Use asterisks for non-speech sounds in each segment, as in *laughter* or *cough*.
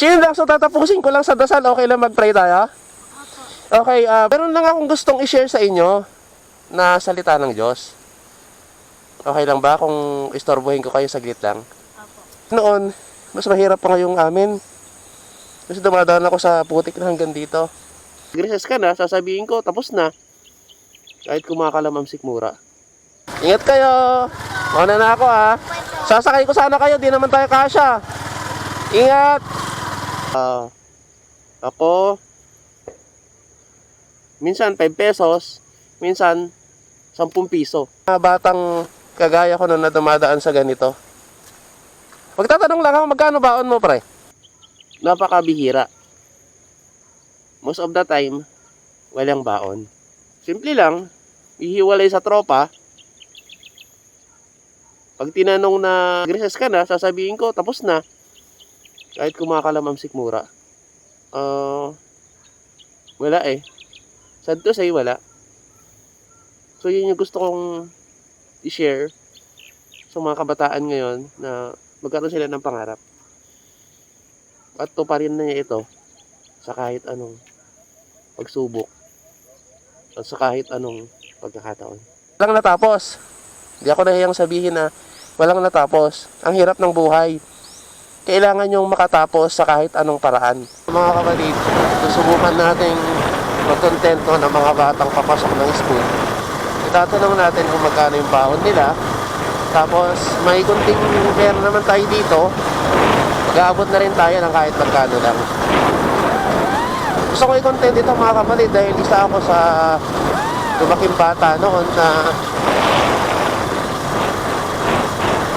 Sino lang, so tatapusin ko lang sa dasal, okay lang mag-pray tayo? Okay, ah meron lang akong gustong i-share sa inyo na salita ng Diyos. Okay lang ba kung istorbohin ko kayo saglit lang? Noon, mas mahirap pa ngayong amin. Kasi dumadaan ako sa putik na hanggang dito. Grises ka na, sasabihin ko, tapos na. Kahit kumakalamam sikmura. Ingat kayo! Mauna na ako ha. Sasakay ko sana kayo, di naman tayo kasya. Ingat! Ah, ako, minsan 5 pesos, minsan 10 piso. Mga batang kagaya ko na dumadaan sa ganito. Magtatanong lang ako, magkano baon mo, pre? Napakabihira. Most of the time, walang baon. Simple lang, ihiwalay sa tropa. Pag tinanong na grises ka na, sasabihin ko, tapos na. Kahit kumakalamam sikmura. Ah, wala eh. Sad to say, wala. So, yun yung gusto kong i-share sa mga kabataan ngayon na magkaroon sila ng pangarap. At tuparin na niya ito sa kahit anong pagsubok at sa kahit anong pagkakataon. Walang natapos. Hindi ako nahiyang sabihin na walang natapos. Ang hirap ng buhay. Kailangan yung makatapos sa kahit anong paraan. Mga kapatid, susubukan nating magkontento ng mga batang papasok ng school. Itatanong natin kung magkano yung baon nila. Tapos, may kunting pera naman tayo dito. Mag-aabot na rin tayo ng kahit magkano lang. Gusto ko i-content ito mga kapatid dahil isa ako sa lumaking bata noon na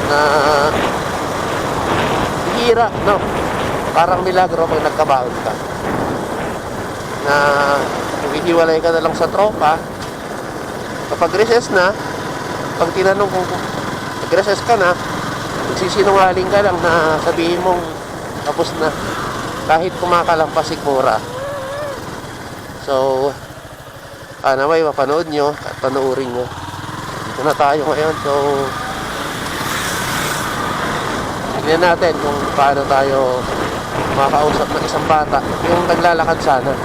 na hira, no? Parang milagro pag nagkabaon ka. Na humihiwalay ka na lang sa tropa. Kapag recess na, pag tinanong kung nag-recess ka na, magsisinungaling ka lang na sabihin mong tapos na kahit kumakalampas sigmura. So, sana may mapanood nyo at panoorin nyo. Dito na tayo ngayon. So, tignan natin kung paano tayo makausap ng isang bata. Yung naglalakad sana.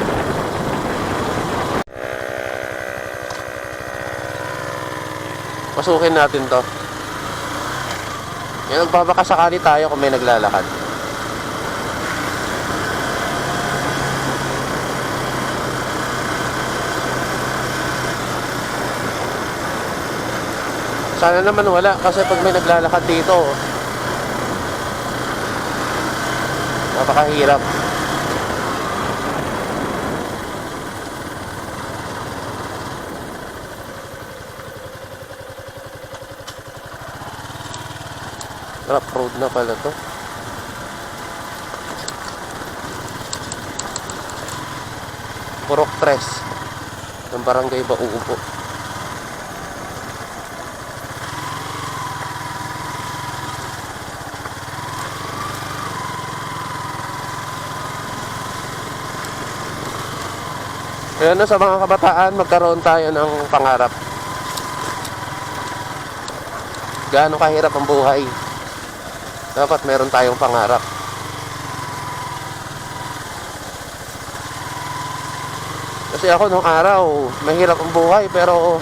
Pasukin natin to. Yan, nagbabakasakali tayo kung may naglalakad. Sana naman wala kasi pag may naglalakad dito, napakahirap. Rough road na pala to. Purok Tres ng Barangay Baubo. Kaya na sa mga kabataan, magkaroon tayo ng pangarap. Gaano kahirap ang buhay. Dapat meron tayong pangarap. Kasi ako nung araw, mahirap ang buhay pero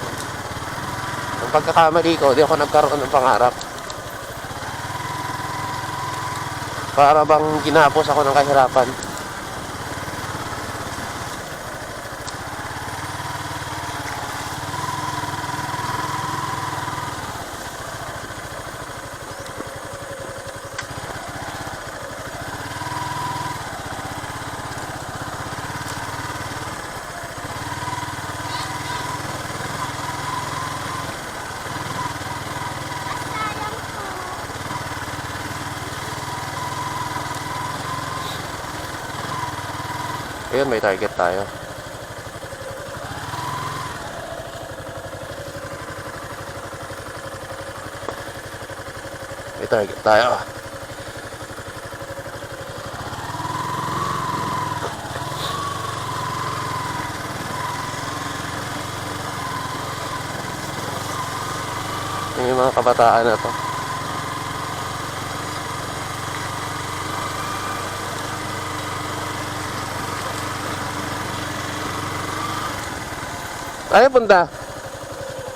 ang pagkakamali ko, di ako nagkaroon ng pangarap. Para bang ginapos ako ng kahirapan. Ayun, may target tayo. May target tayo. Yung mga kabataan na to. Ay, punta.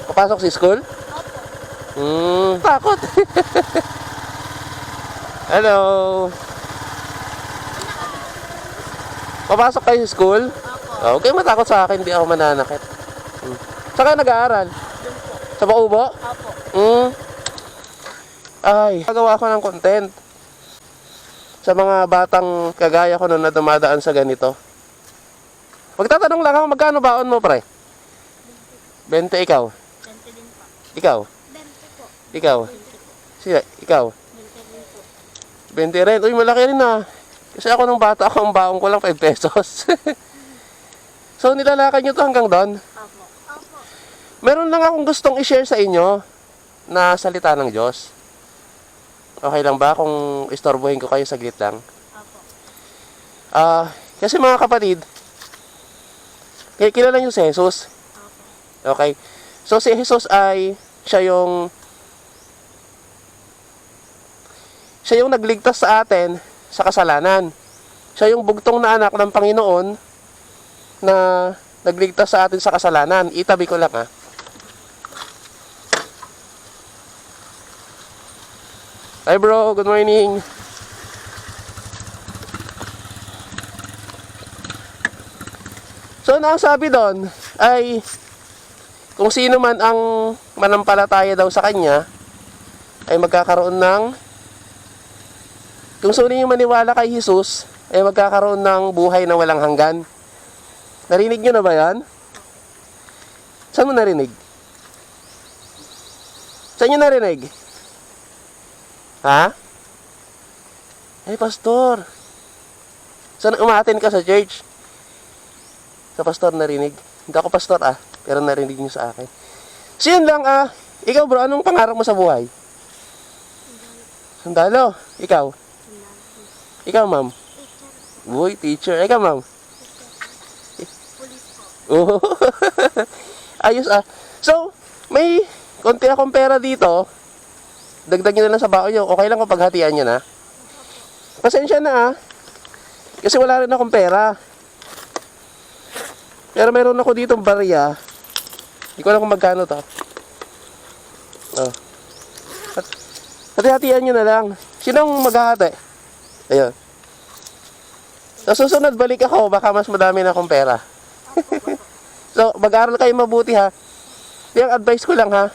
Papasok si school? Hmm, takot. *laughs* Hello. Papasok kayo sa school? Oh, okay, matakot sa akin, hindi ako mananakit. Hmm. Saan kayo nag-aaral? Sa Baubo? Opo. Hmm. Ay, gagawa ko ng content. Sa mga batang kagaya ko noon na dumadaan sa ganito. Magtatanong lang ako, magkano baon mo, pre? 20 ikaw. 20 din po. Ikaw. 20 po. Ikaw. Sila, ikaw. 20 din po. 20 rin. Uy, malaki rin ah. Kasi ako nung bata ako, ang baon ko lang 5 pesos. *laughs* so, nilalakad nyo to hanggang doon. Opo. Opo. Meron lang akong gustong i-share sa inyo na salita ng Diyos. Okay lang ba kung istorbohin ko kayo saglit lang? Opo. Ah, kasi mga kapatid, ki- kilala niyo si Jesus. Okay? So si Jesus ay siya yung siya yung nagligtas sa atin sa kasalanan. Siya yung bugtong na anak ng Panginoon na nagligtas sa atin sa kasalanan. Itabi ko lang ah. Hi bro, good morning. So, na sabi doon ay kung sino man ang manampalataya daw sa kanya ay magkakaroon ng kung sino yung maniwala kay Jesus ay magkakaroon ng buhay na walang hanggan. Narinig nyo na ba yan? Saan mo narinig? Saan nyo narinig? Ha? Ay, pastor. Saan umatin ka sa church? Sa pastor narinig. Hindi ako pastor ah, pero narinig niyo sa akin. So yun lang ah. Ikaw bro, anong pangarap mo sa buhay? Sundalo. Ikaw? Ikaw ma'am? Teacher. Uy, teacher. Ikaw ma'am? Oo. *laughs* Ayos ah. So, may konti akong pera dito. Dagdag nyo na lang sa baon nyo. Okay lang kung paghatian nyo na. Pasensya na ah. Kasi wala rin akong pera. Pero meron ako dito barya. Hindi ko alam kung magkano to. Oh. At, hati-hatian nyo na lang. Sinong maghahati? Ayun. Sa susunod, balik ako. Baka mas madami na akong pera. *laughs* So, mag-aral kayo mabuti ha. Yung advice ko lang ha,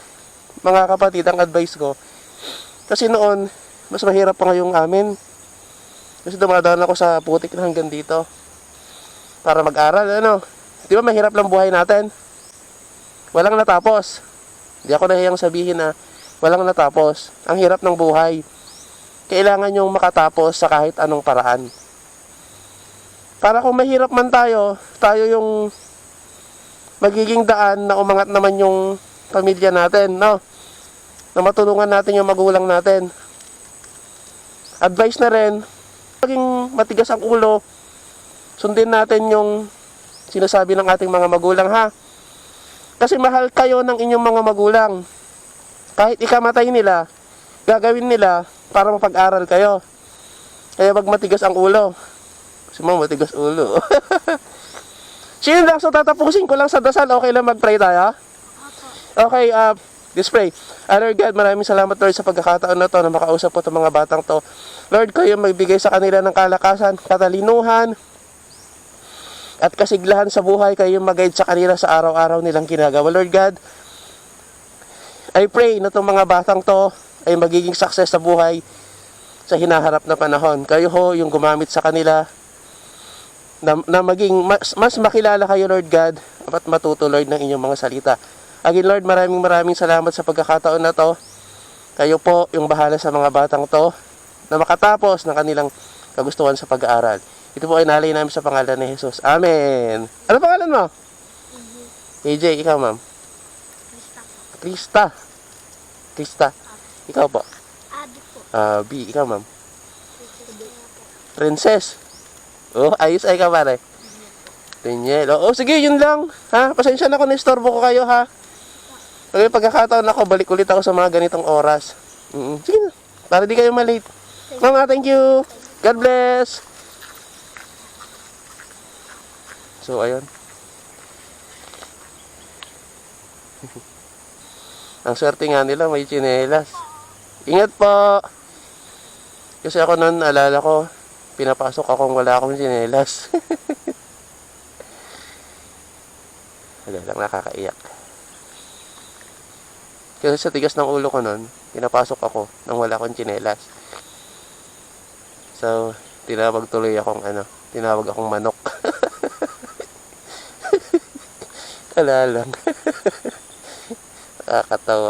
mga kapatid, ang advice ko. Kasi noon, mas mahirap pa ngayong amin. Kasi dumadaan ako sa putik na hanggang dito. Para mag-aral, ano. Di ba mahirap lang buhay natin? Walang natapos. Hindi ako nahiyang sabihin na walang natapos. Ang hirap ng buhay. Kailangan yung makatapos sa kahit anong paraan. Para kung mahirap man tayo, tayo yung magiging daan na umangat naman yung pamilya natin, no? Na matulungan natin yung magulang natin. Advice na rin, maging matigas ang ulo, sundin natin yung sinasabi ng ating mga magulang, ha? Kasi mahal kayo ng inyong mga magulang. Kahit ikamatay nila, gagawin nila para mapag-aral kayo. Kaya wag matigas ang ulo. Kasi mo matigas ulo. *laughs* Sino lang, so tatapusin ko lang sa dasal. Okay lang mag-pray tayo? Okay, uh, let's pray. Uh, Lord God, maraming salamat Lord sa pagkakataon na to na makausap po itong mga batang to. Lord, kayo magbigay sa kanila ng kalakasan, katalinuhan, at kasiglahan sa buhay kayo mag-guide sa kanila sa araw-araw nilang ginagawa. Lord God, I pray na itong mga batang to ay magiging success sa buhay sa hinaharap na panahon. Kayo ho yung gumamit sa kanila na, na maging mas, mas makilala kayo Lord God at matuto Lord ng inyong mga salita. Again Lord, maraming maraming salamat sa pagkakataon na to. Kayo po yung bahala sa mga batang to na makatapos ng kanilang kagustuhan sa pag-aaral. Ito po ay nalay namin sa pangalan ni Jesus. Amen. Ano pangalan mo? AJ, ikaw ma'am. Krista. Krista. Krista. Ikaw po. Adi po. Ah, B, ikaw ma'am. Princess. Oh, ayos ay ka pare. Daniel. Oh, sige, yun lang. Ha? Pasensya na kung na-istorbo ko kayo, ha? Pag pagkakataon ako, balik ulit ako sa mga ganitong oras. Mm Sige na. Para di kayo malate. Mama, thank you. God bless. So, ayun. *laughs* Ang swerte nga nila, may tsinelas. Ingat po! Kasi ako noon, alala ko, pinapasok akong wala akong tsinelas. *laughs* Wala lang, nakakaiyak. Kasi sa tigas ng ulo ko noon, pinapasok ako nang wala akong tsinelas. So, tinawag tuloy akong ano, tinawag akong manok. *laughs* Wala lang. *laughs* Nakakatawa.